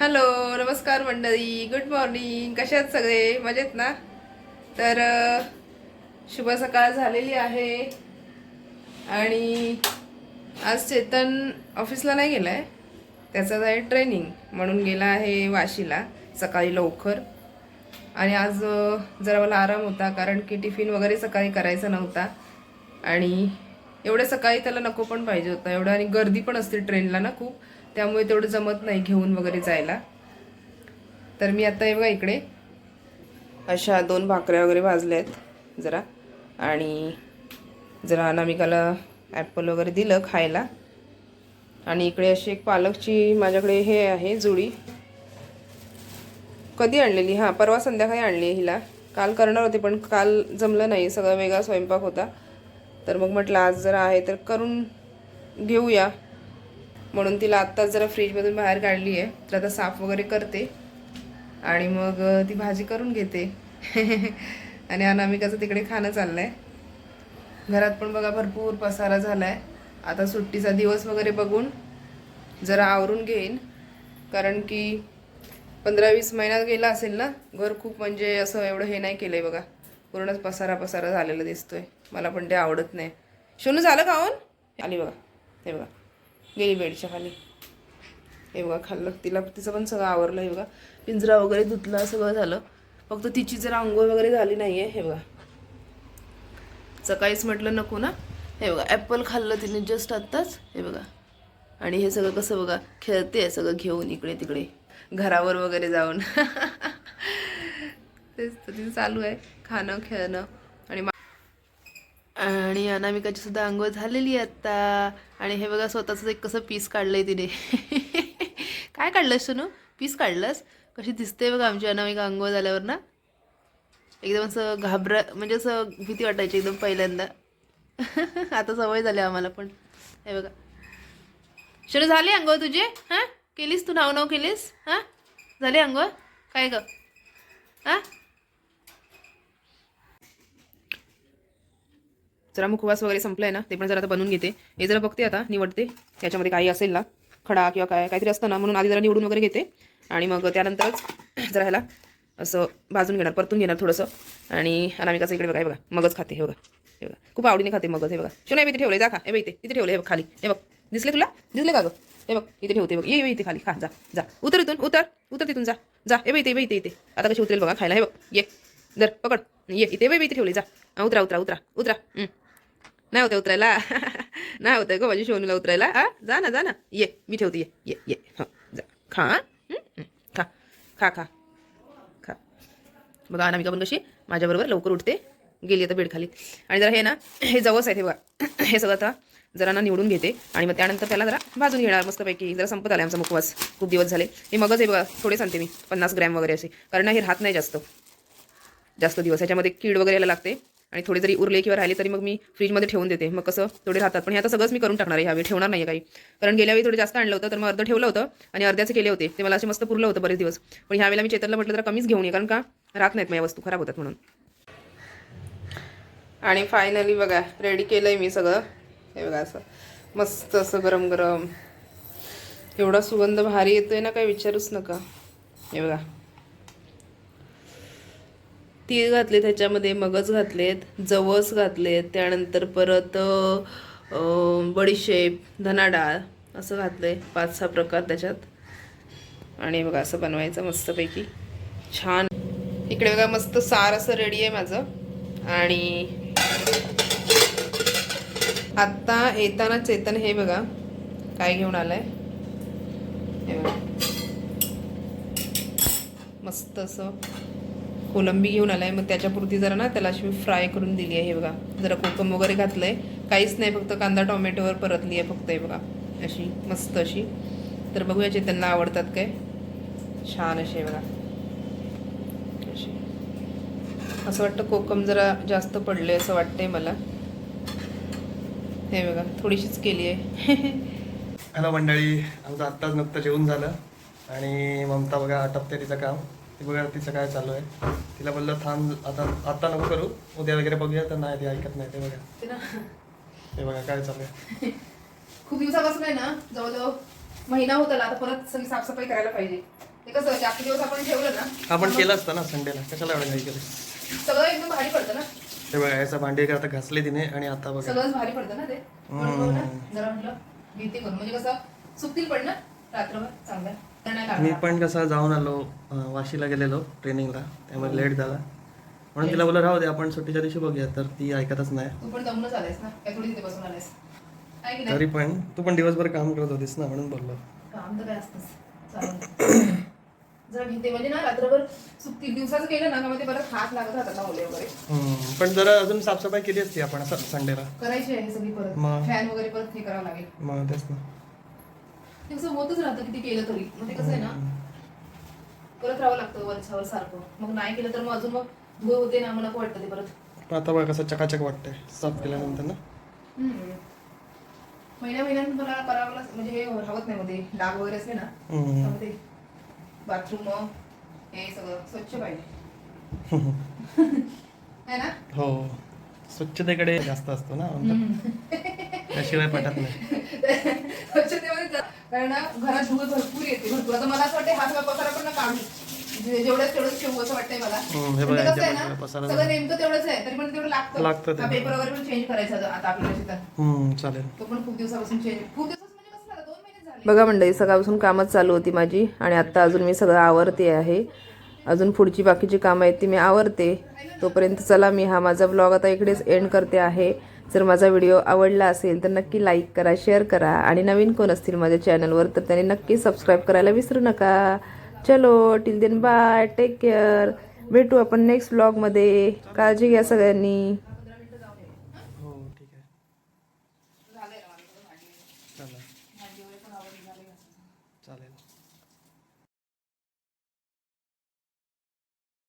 Hello नमस्कार मंडळी. Good morning कशा आहेत सगळे? मजेत ना? तर शुभ सकाळ झालेली आहे. आणि आज चेतन ऑफिसला नाही गेला आहे त्याचं आहे ट्रेनिंग म्हणून गेला आहे वाशीला सकाळी लवकर. आणि आज जरा मला आराम होता कारण की टिफिन वगैरे सकाळी करायचा नव्हता. आणि एवढ्या सकाळी त्याला नको पण पाहिजे होतं. एवढं आणि गर्दी पण असते ट्रेनला ना खूप. त्यामुळे तेवढं जमत नाही घेऊन वगैरे जायला. तर मी आता हे बघा इकडे. अशा दोन भाकऱ्या वगैरे भाजल्या आहेत जरा. आणि जरा अनामिकाला ॲपल वगैरे दिलं खायला. आणि इकडे अशी एक पालकची माझ्याकडे हे आहे जुडी. कधी आणलेली? हां परवा संध्याकाळी आणली आहे हिला. काल करणार होते पण काल जमलं नाही. सगळा वेगळा स्वयंपाक होता. तर मग म्हटलं आज जरा आहे तर करून घेऊया. म्हणून तिला आत्ताच जरा फ्रीजमधून बाहेर काढली आहे. तर आता साफ वगैरे करते. आणि मग ती भाजी करून घेते. आणि अनामिकाचं तिकडे खाणं चाललं आहे घरात पण बघा भरपूर पसारा झाला आहे आता सुट्टीचा दिवस वगैरे बघून जरा आवरून घेईन. कारण की पंधरा वीस महिन्यात गेला असेल ना घर खूप म्हणजे असं एवढं हे नाही केलं आहे बघा. पूर्णच पसारा पसारा झालेला दिसतोय. मला पण ते आवडत नाही. शोनू झालं खाऊन आली बघा. हे बघा. गेली बेडच्या खाली. हे बघा खाल्लं. तिला तिचं पण सगळं आवरलं हे बघा. पिंजरा वगैरे धुतला सगळं झालं. फक्त तिची जर आंघोळ वगैरे झाली नाही आहे हे बघा. सकाळीच म्हटलं नको ना. हे बघा ॲपल खाल्लं तिने जस्ट आत्ताच हे बघा. आणि हे सगळं कसं बघा खेळते सगळं घेऊन इकडे तिकडे. घरावर वगैरे जाऊन. तेच तर तिचं चालू आहे. खाणं खेळणं. आणि अनामिकाची सुद्धा आंघोळ झालेली आहे आता आणि हे बघा स्वतःच एक कसं पीस काढलंय तिने. काय काढलंस सोनू? पीस काढलंस? कशी दिसते बघा आमची अनामिका आंघोळ झाल्यावर ना? एकदम असं घाबरा म्हणजे असं भीती वाटायची एकदम पहिल्यांदा. आता सवय झाली आम्हाला पण. हे बघा. शरू झाली अंघोळ तुझे? हां? केलीस तू नाव नाव केलीस? हां? झाली अंघोळ काय ग? हां? जरा मुखवास वगैरे संपलाय ना ते पण जरा आता बनवून घेते. हे जरा बघते आता निवडते. त्याच्यामध्ये काही असेल ना खडा किंवा काय काहीतरी असतं ना म्हणून आधी जरा निवडून वगैरे घेते. आणि मग त्यानंतरच जरा ह्याला असं भाजून घेणार परतून घेणार थोडंसं. आणि अनामिकाचं इकडे बघा हे बघा मगच खाते हे बघा हे बघा. खूप आवडीने खाते मगच हे बघा. शिव नाही इथे ठेवले जा खा. हे बघ इथे इथे ठेवले हे बघ खाली. हे बघ. दिसले तुला? दिसले का गं? हे बघ इथे ठेवते बघ. ये इथे खाली. खा जा जा. उतर इथून उतर. उतर तिथून जा. जा. हे बघ इथे बघ इथे इथे. आता कशी उतरेल बघा खायला. हे बघ ये. दर पकड. ये इथे बघ इथे ठेवले जा. उतरा उतरा उतरा उतरा. नाही होते उतरायला. नाही होतंय ग माझी शोनूला उतरायला. हा जा ना जा ना. ये मी ठेवते ये ये ये. हा जा. खा खा खा खा. खा. बघा अनामिका पण कशी माझ्याबरोबर लवकर उठते. गेली आता बेड खाली आणि जरा हे ना हे जवळच आहे हे बघा. हे सगळं आता जरा ना निवडून घेते. आणि मग त्यानंतर त्याला जरा भाजून घेणार मस्तपैकी. जरा संपत आला आमचा मुखवास. खूप दिवस झाले. हे मगच आहे बघा थोडे सांगते मी. पन्नास ग्रॅम वगैरे असे. कारण हे राहत नाही जास्त. जास्त दिवस. ह्याच्यामध्ये कीड वगैरे यायला लागते. आणि थोडे जरी उरले किंवा राहिले तरी मग मी फ्रीजमध्ये ठेवून देते. मग कसं? थोडे राहतात. पण हे आता सगळंच मी करून टाकणार आहे. ह्यावेळी ठेवणार नाही काही. कारण गेल्या वेळी थोडे जास्त आणलं होतं तर मग अर्ध ठेवलं होतं आणि अर्ध्याचे केले होते. ते मला असे मस्त पुरलं होतं बरेच दिवस. पण ह्यावेळेला मी चेतनला म्हटलं तर कमीच घेऊन ये कारण का? राहत नाहीत माझ्या वस्तू. खराब होतात म्हणून. आणि फायनली बघा रेडी केलं आहे मी सगळं. हे बघा असं. मस्त असं गरम गरम एवढा सुगंध भारी येतोय ना काही विचारूच नका. हे बघा. तीळ घातले त्याच्यामध्ये मगज घातलेत जवस घातलेत त्यानंतर परत बडीशेप धना डाळ असं आहे पाच सहा प्रकार त्याच्यात. आणि बघा असं बनवायचं मस्तपैकी. छान. इकडे बघा मस्त सार असं रेडी आहे माझं. आणि आत्ता येताना चेतन हे बघा काय घेऊन आलं हे बघा. मस्त असं कोलंबी घेऊन आलाय. मग त्याच्यापुरती जरा ना त्याला अशी फ्राय करून दिली आहे हे बघा. जरा कोकम वगैरे घातलंय. काहीच नाही फक्त कांदा टोमॅटोवर परतली आहे फक्त हे बघा. अशी मस्त अशी. तर बघूया जे त्यांना आवडतात काय. छान अशी आहे बघा. अशी. असं वाटतं कोकम जरा जास्त पडले असं वाटतंय मला. हे बघा थोडीशीच केली आहे. हॅलो मंडळी आमचं आत्ताच नुकतं जेवण झालं. आणि ममता बघा आटपते तिचं काम. ती बघा तिचं काय चालू आहे. तिला बोललं थांब आता आत्ता नको करू. उद्या वगैरे बघूया तर नाही ते ऐकत नाही ते बघा ते बघा काय चालू आहे. खूप दिवसापासून आहे ना जवळजवळ महिना होता ना आता परत सगळी साफसफाई करायला पाहिजे. ते कसं जास्त दिवस आपण ठेवलं ना आपण केलं असतं ना संडेला. कशाला एवढं घाई केलं? सगळं एकदम भारी पडतं ना? हे बघा याचा भांडी आता घासले तिने आणि आता बघा. सगळंच भारी पडतं ना ते? जरा म्हटलं घेते करून. म्हणजे कसं सुकतील पण ना रात्रभर नाही मी. पण कसं जाऊन आलो वाशीला गेलेलो ट्रेनिंगला. त्यामुळे लेट झाला. म्हणून तिला बोला राहू दे आपण सुट्टीच्या दिवशी बघूया. तर ती ऐकतच नाही. तरी पण. तू पण दिवसभर काम करत होतीस ना म्हणून बोललो. काम तर काय असतंच. चालेल. जरा घेते म्हणजे ना रात्रभर सुकतील दिवसाचं केलं ना का मग ते परत हात लागत राहतात ना ओले वगैरे? हम्म, पण जरा अजून साफसफाई केली असती आपण संडेला. करायची आहे सगळी परत? फॅन वगैरे परत हे करावं लागेल. मग तेच ना. ते कसं होतच राहतं किती केलं तरी. मग ते कसं आहे ना परत राहावं लागतं वरच्यावर सारखं. मग नाही केलं तर मग अजून मग धुळ होते ना मला वाटतं ते परत. पण आता बघा कसं चकाचक वाटतंय साफ केल्यानंतर ना. हम्म. महिन्या महिन्यात मला करावं लाग- म्हणजे हे राहत नाही मध्ये डाग वगैरे असले ना हम्म. ते बाथरूम हे सगळं स्वच्छ पाहिजे. है ना? हो. स्वच्छतेकडे जास्त असतो ना. त्याशिवाय पटत नाही. कारण ना घरात धूळ भरपूर येते. भरपूर. आता मला असं वाटतं हा सगळा पसारा पण ना काढू जे- जेवढ्याच तेवढंच ठेवू असं वाटतंय मला. हम्म, हे पण बघा, ते कसं आहे याच्या ना, पसारा सगळं नेमकं तेवढंच आहे. तरी पण तेवढं लागतं. लागतं ते. हा पेपर वगैरे पण चेंज करायचा आता- आता आपल्याला शेतात हम्म, चालेल. तो पण खूप दिवसापासून चेंज खूप दिवस म्हणजे कसं झालं? दोन महिने झाले. बघा मंडळी सकाळपासून कामच चालू होती माझी आणि आत्ता अजून मी सगळं आवरते आहे. अजून पुढची बाकीची कामं आहेत ती मी आवरते. तोपर्यंत चला मी हा माझा ब्लॉग आता इकडेच एंड करते आहे. जर माझा व्हिडिओ आवडला असेल तर नक्की लाईक करा शेअर करा आणि नवीन कोण असतील माझ्या चॅनलवर तर त्यांनी नक्की सबस्क्राईब करायला विसरू नका. चलो till then bye take care भेटू आपण नेक्स्ट ब्लॉगमध्ये काळजी घ्या सगळ्यांनी.